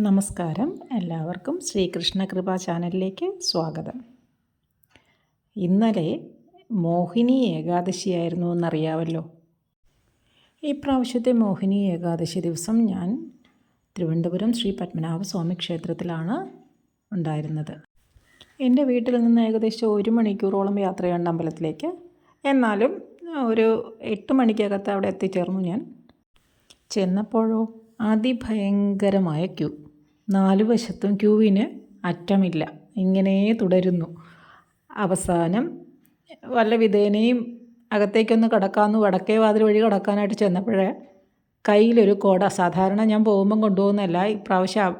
നമസ്കാരം. എല്ലാവർക്കും ശ്രീകൃഷ്ണ കൃപ ചാനലിലേക്ക് സ്വാഗതം. ഇന്നലെ മോഹിനി ഏകാദശിയായിരുന്നു എന്നറിയാമല്ലോ ഈ പ്രാവശ്യത്തെ മോഹിനി ഏകാദശി ദിവസം ഞാൻ തിരുവനന്തപുരം ശ്രീ പത്മനാഭ സ്വാമി ക്ഷേത്രത്തിലാണ് ഉണ്ടായിരുന്നത്. എന്റെ വീട്ടിൽ നിന്ന് ഏകദേശം ഒരു മണിക്കൂറോളം യാത്രയുണ്ട് അമ്പലത്തിലേക്ക്. എന്നാലും ഒരു എട്ട് മണിക്കകത്ത് അവിടെ എത്തിച്ചേർന്നു ഞാൻ. ചെന്നപ്പോഴോ അതിഭയങ്കരമായ ക്യൂ. നാലു വശത്തും ക്യൂവിന് അറ്റമില്ല. ഇങ്ങനെ തുടരുന്നു. അവസാനം വല്ല വിധേനയും അകത്തേക്കൊന്ന് കടക്കാമെന്ന് വടക്കേ വാതിൽ വഴി കടക്കാനായിട്ട് ചെന്നപ്പോഴേ കയ്യിലൊരു കോട സാധാരണ ഞാൻ പോകുമ്പം കൊണ്ടുപോകുന്നതല്ല ഇപ്രാവശ്യം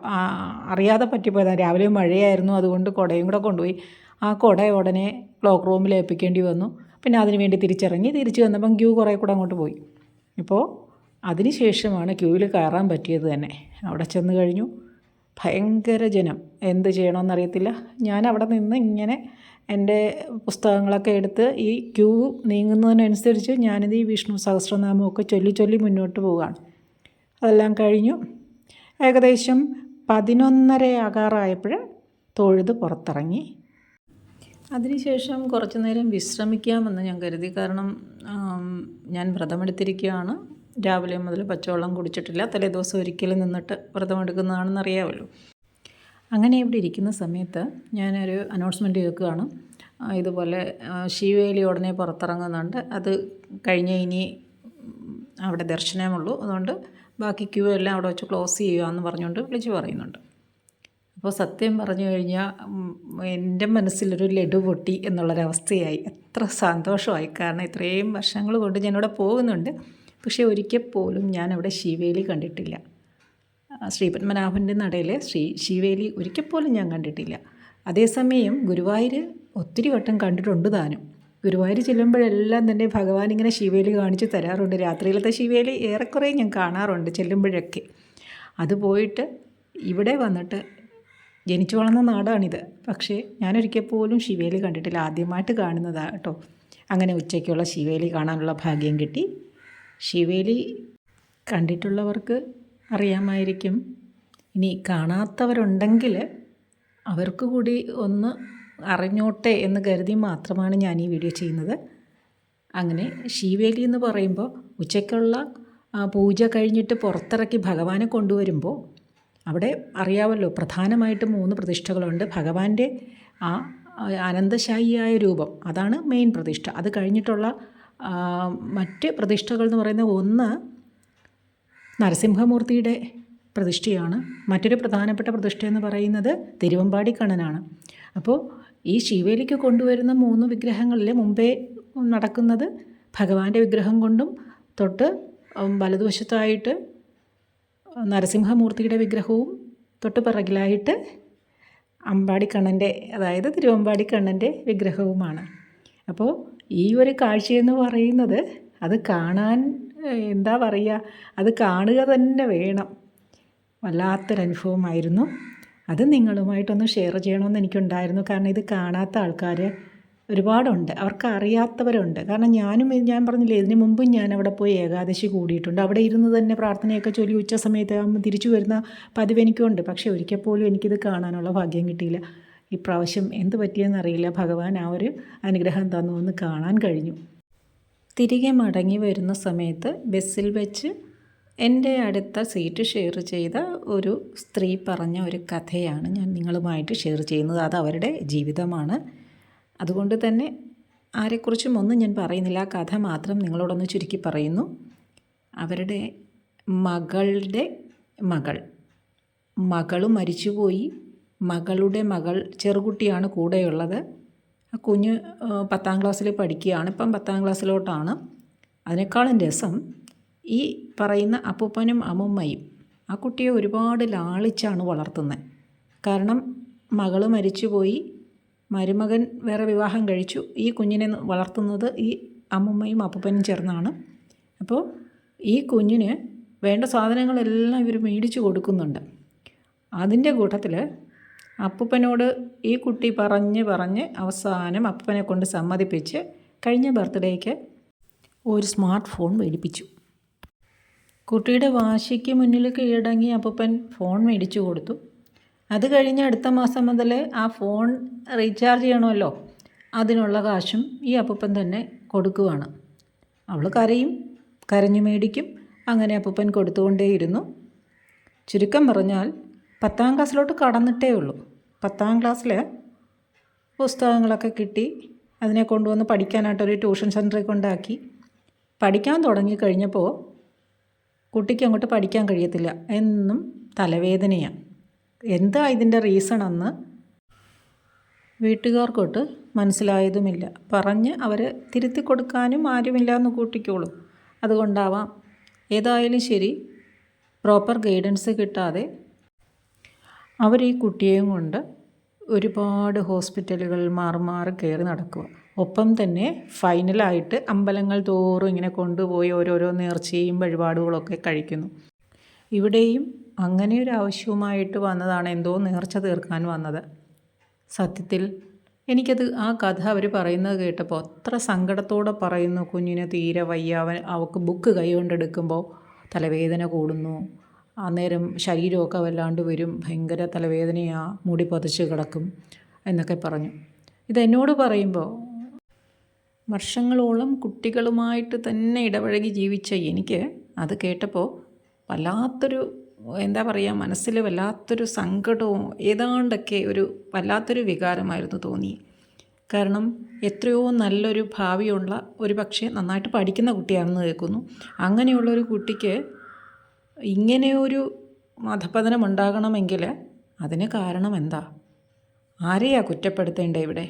അറിയാതെ പറ്റിപ്പോയതാണ് രാവിലെ മഴയായിരുന്നു അതുകൊണ്ട് കുടയും കൂടെ കൊണ്ടുപോയി. ആ കുട ഉടനെ ക്ലോക്ക് റൂമിൽ ഏൽപ്പിക്കേണ്ടി വന്നു. പിന്നെ അതിന് വേണ്ടി തിരിച്ചിറങ്ങി. തിരിച്ചു വന്നപ്പം ക്യൂ കുറേ കൂടെ അങ്ങോട്ട് പോയി. ഇപ്പോൾ അതിന് ശേഷമാണ് ക്യൂവിൽ കയറാൻ പറ്റിയത് തന്നെ. അവിടെ ചെന്ന് കഴിഞ്ഞു. ഭയങ്കര ജനം. എന്ത് ചെയ്യണമെന്നറിയത്തില്ല ഞാൻ അവിടെ നിന്ന് ഇങ്ങനെ എന്റെ പുസ്തകങ്ങളൊക്കെ എടുത്ത് ഈ ക്യൂ നീങ്ങുന്നതിനനുസരിച്ച് ഞാനിത് ഈ വിഷ്ണു സഹസ്രനാമമൊക്കെ ചൊല്ലി ചൊല്ലി മുന്നോട്ട് പോവുകയാണ്. അതെല്ലാം കഴിഞ്ഞു. ഏകദേശം പതിനൊന്നര ആകാറായപ്പോൾ തൊഴുത് പുറത്തിറങ്ങി. അതിനുശേഷം കുറച്ചു നേരം വിശ്രമിക്കാമെന്ന് ഞാൻ കരുതി. കാരണം ഞാൻ വ്രതമെടുത്തിരിക്കുകയാണ്. രാവിലെ മുതൽ പച്ചവെള്ളം കുടിച്ചിട്ടില്ല. തലേദിവസം ഒരിക്കലും നിന്നിട്ട് വ്രതമെടുക്കുന്നതാണെന്ന് അറിയാമല്ലോ അങ്ങനെ ഇവിടെ ഇരിക്കുന്ന സമയത്ത് ഞാനൊരു അനൗൺസ്മെന്റ് കേൾക്കുകയാണ്. ഇതുപോലെ ശിവേലി ഉടനെ പുറത്തിറങ്ങുന്നുണ്ട്. അത് കഴിഞ്ഞ് ഇനി അവിടെ ദർശനമുള്ളൂ. അതുകൊണ്ട് ബാക്കി ക്യൂ എല്ലാം അവിടെ വെച്ച് ക്ലോസ് ചെയ്യുക പറഞ്ഞുകൊണ്ട് വിളിച്ച് പറയുന്നുണ്ട്. അപ്പോൾ സത്യം പറഞ്ഞു കഴിഞ്ഞാൽ എന്റെ മനസ്സിലൊരു ലഡു പൊട്ടി എന്നുള്ളൊരവസ്ഥയായി. എത്ര സന്തോഷമായി. കാരണം ഇത്രയും വർഷങ്ങൾ കൊണ്ട് ഞാനിവിടെ പോകുന്നുണ്ട്. പക്ഷേ ഒരിക്കൽ പോലും ഞാൻ അവിടെ ശിവേലി കണ്ടിട്ടില്ല. ശ്രീപത്മനാഭന്റെ നടയിലെ ശ്രീ ശിവേലി ഒരിക്കൽ പോലും ഞാൻ കണ്ടിട്ടില്ല. അതേസമയം ഗുരുവായൂർ ഒത്തിരി വട്ടം കണ്ടിട്ടുണ്ട് താനും. ഗുരുവായൂർ ചെല്ലുമ്പോഴെല്ലാം തന്നെ ഭഗവാൻ ഇങ്ങനെ ശിവേലി കാണിച്ച് തരാറുണ്ട്. രാത്രിയിലത്തെ ശിവേലി ഏറെക്കുറെ ഞാൻ കാണാറുണ്ട് ചെല്ലുമ്പോഴൊക്കെ. അത് പോയിട്ട് ഇവിടെ വന്നിട്ട് ജനിച്ചു വളർന്ന നാടാണിത്. പക്ഷേ ഞാനൊരിക്കൽ പോലും ശിവേലി കണ്ടിട്ടില്ല. ആദ്യമായിട്ട് കാണുന്നതാണ് കേട്ടോ. അങ്ങനെ ഉച്ചയ്ക്കുള്ള ശിവേലി കാണാനുള്ള ഭാഗ്യം കിട്ടി. ശിവേലി കണ്ടിട്ടുള്ളവർക്ക് അറിയാമായിരിക്കും. ഇനി കാണാത്തവരുണ്ടെങ്കിൽ അവർക്ക് കൂടി ഒന്ന് അറിഞ്ഞോട്ടെ എന്ന് കരുതി മാത്രമാണ് ഞാൻ ഈ വീഡിയോ ചെയ്യുന്നത്. അങ്ങനെ ശിവേലി എന്ന് പറയുമ്പോൾ ഉച്ചയ്ക്കുള്ള പൂജ കഴിഞ്ഞിട്ട് പുറത്തിറക്കി ഭഗവാനെ കൊണ്ടുവരുമ്പോൾ അവിടെ അറിയാമല്ലോ പ്രധാനമായിട്ടും മൂന്ന് പ്രതിഷ്ഠകളുണ്ട്. ഭഗവാന്റെ ആ അനന്തശായിയായ രൂപം അതാണ് മെയിൻ പ്രതിഷ്ഠ. അത് കഴിഞ്ഞിട്ടുള്ള മറ്റ് പ്രതിഷ്ഠകൾ എന്ന് പറയുന്നത് ഒന്ന് നരസിംഹമൂർത്തിയുടെ പ്രതിഷ്ഠയാണ്. മറ്റൊരു പ്രധാനപ്പെട്ട പ്രതിഷ്ഠ എന്ന് പറയുന്നത് തിരുവമ്പാടി കണ്ണനാണ്. അപ്പോൾ ഈ ശിവേലിക്ക് കൊണ്ടുവരുന്ന മൂന്ന് വിഗ്രഹങ്ങളിൽ മുമ്പേ നടക്കുന്നത് ഭഗവാന്റെ വിഗ്രഹം കൊണ്ടും തൊട്ട് വലതുവശത്തായിട്ട് നരസിംഹമൂർത്തിയുടെ വിഗ്രഹവും തൊട്ട് പിറകിലായിട്ട് അമ്പാടിക്കണ്ണന്റെ അതായത് തിരുവമ്പാടിക്കണ്ണന്റെ വിഗ്രഹവുമാണ്. അപ്പോൾ ഈ ഒരു കാഴ്ചയെന്ന് പറയുന്നത് അത് കാണാൻ എന്താ പറയുക അത് കാണുക തന്നെ വേണം. വല്ലാത്തൊരനുഭവമായിരുന്നു. അത് നിങ്ങളുമായിട്ടൊന്ന് ഷെയർ ചെയ്യണമെന്ന് എനിക്കുണ്ടായിരുന്നു. കാരണം ഇത് കാണാത്ത ആൾക്കാർ ഒരുപാടുണ്ട്. അവർക്ക് അറിയാത്തവരുണ്ട് കാരണം ഞാനും ഞാൻ പറഞ്ഞില്ലേ ഇതിന് മുമ്പും ഞാൻ അവിടെ പോയി ഏകാദശി കൂടിയിട്ടുണ്ട്. അവിടെ ഇരുന്ന് തന്നെ പ്രാർത്ഥനയൊക്കെ ചൊല്ലി ഉച്ച സമയത്ത് തിരിച്ചു വരുന്ന പതിവ് എനിക്കുണ്ട്. പക്ഷേ ഒരിക്കൽ പോലും എനിക്കിത് കാണാനുള്ള ഭാഗ്യം കിട്ടിയില്ല. ഇപ്രാവശ്യം എന്ത് പറ്റിയെന്നറിയില്ല ഭഗവാൻ ആ ഒരു അനുഗ്രഹം തന്നു എന്ന് കാണാൻ കഴിഞ്ഞു. തിരികെ മടങ്ങി വരുന്ന സമയത്ത് ബസ്സിൽ വെച്ച് എന്റെ അടുത്ത സീറ്റ് ഷെയർ ചെയ്ത ഒരു സ്ത്രീ പറഞ്ഞ ഒരു കഥയാണ് ഞാൻ നിങ്ങളുമായിട്ട് ഷെയർ ചെയ്യുന്നത്. അത് അവരുടെ ജീവിതമാണ്. അതുകൊണ്ട് തന്നെ ആരെക്കുറിച്ചും ഒന്നും ഞാൻ പറയുന്നില്ല. ആ കഥ മാത്രം നിങ്ങളോടൊന്ന് ചുരുക്കി പറയുന്നു. അവരുടെ മകളുടെ മകൾ മകളും മരിച്ചുപോയി. മകളുടെ മകൾ ചെറുകുട്ടിയാണ് കൂടെയുള്ളത്. കുഞ്ഞ് പത്താം ക്ലാസ്സിൽ പഠിക്കുകയാണ്. ഇപ്പം പത്താം ക്ലാസ്സിലോട്ടാണ്. അതിനേക്കാളും രസം ഈ പറയുന്ന അപ്പൂപ്പനും അമ്മുമ്മയും ആ കുട്ടിയെ ഒരുപാട് ലാളിച്ചാണ് വളർത്തുന്നത്. കാരണം മകൾ മരിച്ചുപോയി മരുമകൻ വേറെ വിവാഹം കഴിച്ചു. ഈ കുഞ്ഞിനെ വളർത്തുന്നത് ഈ അമ്മുമ്മയും അപ്പൂപ്പനും ചേർന്നാണ്. അപ്പോൾ ഈ കുഞ്ഞിന് വേണ്ട സാധനങ്ങളെല്ലാം ഇവർ മേടിച്ചു കൊടുക്കുന്നുണ്ട്. അതിന്റെ കൂട്ടത്തിൽ അപ്പൂപ്പനോട് ഈ കുട്ടി പറഞ്ഞ് പറഞ്ഞ് അവസാനം അപ്പൂപ്പനെ കൊണ്ട് സമ്മതിപ്പിച്ച് കഴിഞ്ഞ ബർത്ത്ഡേക്ക് ഒരു സ്മാർട്ട് ഫോൺ മേടിപ്പിച്ചു. കുട്ടിയുടെ വാശിക്ക് മുന്നിൽ കീഴടങ്ങി അപ്പൂപ്പൻ ഫോൺ മേടിച്ചു കൊടുത്തു. അത് കഴിഞ്ഞ് അടുത്ത മാസം മുതൽ ആ ഫോൺ റീചാർജ് ചെയ്യണമല്ലോ. അതിനുള്ള കാശും ഈ അപ്പൂപ്പൻ തന്നെ കൊടുക്കുവാണ്. അവൾ കരയും കരഞ്ഞു മേടിക്കും. അങ്ങനെ അപ്പൂപ്പൻ കൊടുത്തുകൊണ്ടേയിരുന്നു. ചുരുക്കം പറഞ്ഞാൽ പത്താം ക്ലാസ്സിലോട്ട് കടന്നിട്ടേ ഉള്ളൂ. പത്താം ക്ലാസ്സിൽ പുസ്തകങ്ങളൊക്കെ കിട്ടി. അതിനെ കൊണ്ടുവന്ന് പഠിക്കാനായിട്ടൊരു ട്യൂഷൻ സെന്ററിൽ കൊണ്ടാക്കി. പഠിക്കാൻ തുടങ്ങിക്കഴിഞ്ഞപ്പോൾ കുട്ടിക്ക് അങ്ങോട്ട് പഠിക്കാൻ കഴിയത്തില്ല. എന്നും തലവേദനയാണ് എന്താ ഇതിന്റെ റീസൺ എന്ന് വീട്ടുകാർക്കൊട്ട് മനസ്സിലായതുമില്ല. പറഞ്ഞ് അവർ തിരുത്തി കൊടുക്കാനും ആരുമില്ല എന്ന് കൂട്ടിക്കോളും. അതുകൊണ്ടാവാം. ഏതായാലും ശരി പ്രോപ്പർ ഗൈഡൻസ് കിട്ടാതെ അവർ ഈ കുട്ടിയെയും കൊണ്ട് ഒരുപാട് ഹോസ്പിറ്റലുകൾ മാറി മാറി കയറി നടക്കുക. ഒപ്പം തന്നെ ഫൈനലായിട്ട് അമ്പലങ്ങൾ തോറും ഇങ്ങനെ കൊണ്ടുപോയി ഓരോരോ നേർച്ചയും വഴിപാടുകളൊക്കെ കഴിക്കുന്നു. ഇവിടെയും അങ്ങനെ ഒരു ആവശ്യവുമായിട്ട് വന്നതാണ് എന്തോ നേർച്ച തീർക്കാൻ വന്നത്. സത്യത്തിൽ എനിക്കത് ആ കഥ അവർ പറയുന്നത് കേട്ടപ്പോൾ അത്ര സങ്കടത്തോടെ പറയുന്നു കുഞ്ഞിനെ തീരെ വയ്യാവൻ അവൾക്ക് ബുക്ക് കൈ കൊണ്ടെടുക്കുമ്പോൾ തലവേദന കൂടുന്നു അന്നേരം ശരീരമൊക്കെ വല്ലാണ്ട് വരും. ഭയങ്കര തലവേദനയാ. മുടി പതിച്ച് കിടക്കും എന്നൊക്കെ പറഞ്ഞു. ഇതെന്നോട് പറയുമ്പോൾ വർഷങ്ങളോളം കുട്ടികളുമായിട്ട് തന്നെ ഇടപഴകി ജീവിച്ച എനിക്ക് അത് കേട്ടപ്പോൾ വല്ലാത്തൊരു എന്താ പറയുക മനസ്സിൽ വല്ലാത്തൊരു സങ്കടവും ഏതാണ്ടൊക്കെ ഒരു വല്ലാത്തൊരു വികാരമായിരുന്നു തോന്നി. കാരണം എത്രയോ നല്ലൊരു ഭാവിയുള്ള ഒരു പക്ഷേ നന്നായിട്ട് പഠിക്കുന്ന കുട്ടിയാണെന്ന് കേൾക്കുന്നു. അങ്ങനെയുള്ളൊരു കുട്ടിക്ക് ഇങ്ങനെ ഒരു മതപതനം ഉണ്ടാകണമെങ്കിൽ അതിന് കാരണം എന്താ? ആരെയാ കുറ്റപ്പെടുത്തേണ്ടേ ഇവിടെ?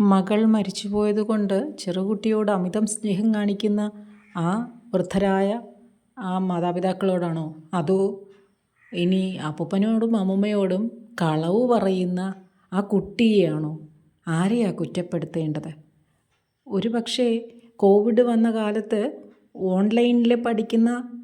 മകൾ മരിച്ചുപോയതുകൊണ്ട് ചെറുകുട്ടിയോട് അമിതം സ്നേഹം കാണിക്കുന്ന ആ വൃദ്ധരായ ആ മാതാപിതാക്കളോടാണോ? അതോ ഇനി അപ്പൂപ്പനോടും അമ്മുമ്മയോടും കളവ് പറയുന്ന ആ കുട്ടിയെയാണോ? ആരെയാ കുറ്റപ്പെടുത്തേണ്ടത്? ഒരു പക്ഷേ കോവിഡ് വന്ന കാലത്ത് ഓൺലൈനിൽ പഠിക്കുന്ന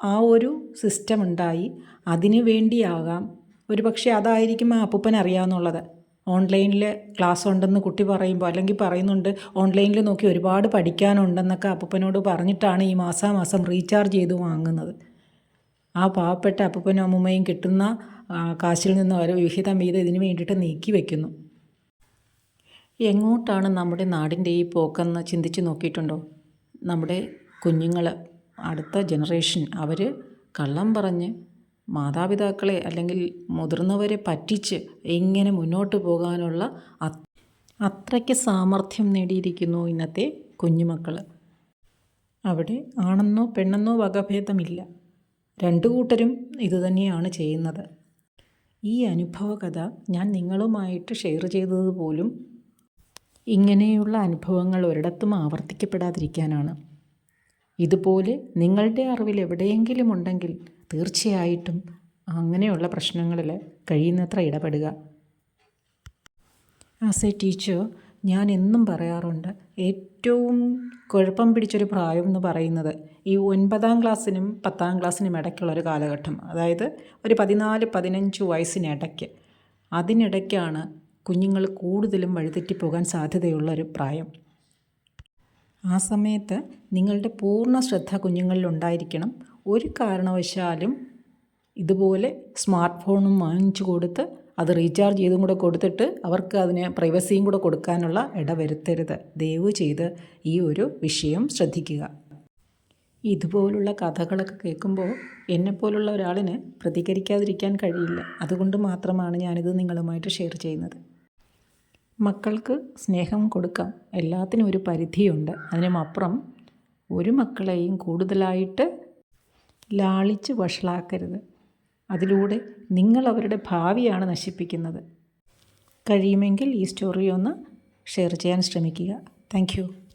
ആ ഒരു സിസ്റ്റം ഉണ്ടായി. അതിനു വേണ്ടിയാകാം. ഒരു പക്ഷേ അതായിരിക്കും ആ അപ്പൂപ്പൻ അറിയാമെന്നുള്ളത് ഓൺലൈനിൽ ക്ലാസ് ഉണ്ടെന്ന് കുട്ടി പറയുമ്പോൾ അല്ലെങ്കിൽ പറയുന്നുണ്ട് ഓൺലൈനിൽ നോക്കി ഒരുപാട് പഠിക്കാനുണ്ടെന്നൊക്കെ അപ്പൂപ്പനോട് പറഞ്ഞിട്ടാണ് ഈ മാസാമാസം റീചാർജ് ചെയ്ത് വാങ്ങുന്നത്. ആ പാവപ്പെട്ട അപ്പൂപ്പനും അമ്മൂമ്മയും കിട്ടുന്ന കാശിൽ നിന്ന് ഓരോ വിഹിതം വീതം ഇതിന് വേണ്ടിയിട്ട് നീക്കി വയ്ക്കുന്നു എങ്ങോട്ടാണ് നമ്മുടെ നാടിന്റെ ഈ പോക്കെന്ന് ചിന്തിച്ച് നോക്കിയിട്ടുണ്ടോ? നമ്മുടെ കുഞ്ഞുങ്ങൾ അടുത്ത ജനറേഷൻ അവർ കള്ളം പറഞ്ഞ് മാതാപിതാക്കളെ അല്ലെങ്കിൽ മുതിർന്നവരെ പറ്റിച്ച് എങ്ങനെ മുന്നോട്ട് പോകാനുള്ള അത്രയ്ക്ക് സാമർഥ്യം നേടിയിരിക്കുന്നു ഇന്നത്തെ കുഞ്ഞുമക്കൾ അവിടെ ആണെന്നോ പെണ്ണെന്നോ വകഭേദമില്ല. രണ്ടു കൂട്ടരും ഇതുതന്നെയാണ് ചെയ്യുന്നത്. ഈ അനുഭവ കഥ ഞാൻ നിങ്ങളുമായിട്ട് ഷെയർ ചെയ്തത് പോലും ഇങ്ങനെയുള്ള അനുഭവങ്ങൾ ഒരിടത്തും ആവർത്തിക്കപ്പെടാതിരിക്കാനാണ്. ഇതുപോലെ നിങ്ങളുടെ അറിവിൽ എവിടെയെങ്കിലും ഉണ്ടെങ്കിൽ തീർച്ചയായിട്ടും അങ്ങനെയുള്ള പ്രശ്നങ്ങളിൽ കഴിയുന്നത്ര ഇടപെടുക. ആസ് എ ടീച്ചർ ഞാൻ എന്നും പറയാറുണ്ട് ഏറ്റവും കുഴപ്പം പിടിച്ചൊരു പ്രായം എന്ന് പറയുന്നത് ഈ ഒൻപതാം ക്ലാസ്സിനും പത്താം ക്ലാസ്സിനും ഇടയ്ക്കുള്ളൊരു കാലഘട്ടം. അതായത് ഒരു പതിനാല് പതിനഞ്ച് വയസ്സിനിടയ്ക്ക്. അതിനിടയ്ക്കാണ് കുഞ്ഞുങ്ങൾ കൂടുതലും വഴിതെറ്റിപ്പോകാൻ സാധ്യതയുള്ള ഒരു പ്രായം. ആ സമയത്ത് നിങ്ങളുടെ പൂർണ ശ്രദ്ധ കുഞ്ഞുങ്ങളിൽ ഉണ്ടായിരിക്കണം. ഒരു കാരണവശാലും ഇതുപോലെ സ്മാർട്ട് ഫോണും വാങ്ങിച്ചു കൊടുത്ത് അത് റീചാർജ് ചെയ്തും കൂടെ കൊടുത്തിട്ട് അവർക്ക് അതിന് പ്രൈവസിയും കൂടെ കൊടുക്കാനുള്ള ഇടവരുത്തരുത്. ദയവ് ചെയ്ത് ഈ ഒരു വിഷയം ശ്രദ്ധിക്കുക. ഇതുപോലുള്ള കഥകളൊക്കെ കേൾക്കുമ്പോൾ എന്നെപ്പോലുള്ള ഒരാളിന് പ്രതികരിക്കാതിരിക്കാൻ കഴിയില്ല. അതുകൊണ്ട് മാത്രമാണ് ഞാനിത് നിങ്ങളുമായിട്ട് ഷെയർ ചെയ്യുന്നത്. മക്കൾക്ക് സ്നേഹം കൊടുക്കാം. എല്ലാത്തിനും ഒരു പരിധിയുണ്ട്. അതിനുമപ്പുറം ഒരു മക്കളെയും കൂടുതലായിട്ട് ലാളിച്ച് വഷളാക്കരുത്. അതിലൂടെ നിങ്ങൾ അവരുടെ ഭാവിയാണ് നശിപ്പിക്കുന്നത്. കഴിയുമെങ്കിൽ ഈ സ്റ്റോറി ഒന്ന് ഷെയർ ചെയ്യാൻ ശ്രമിക്കുക. താങ്ക്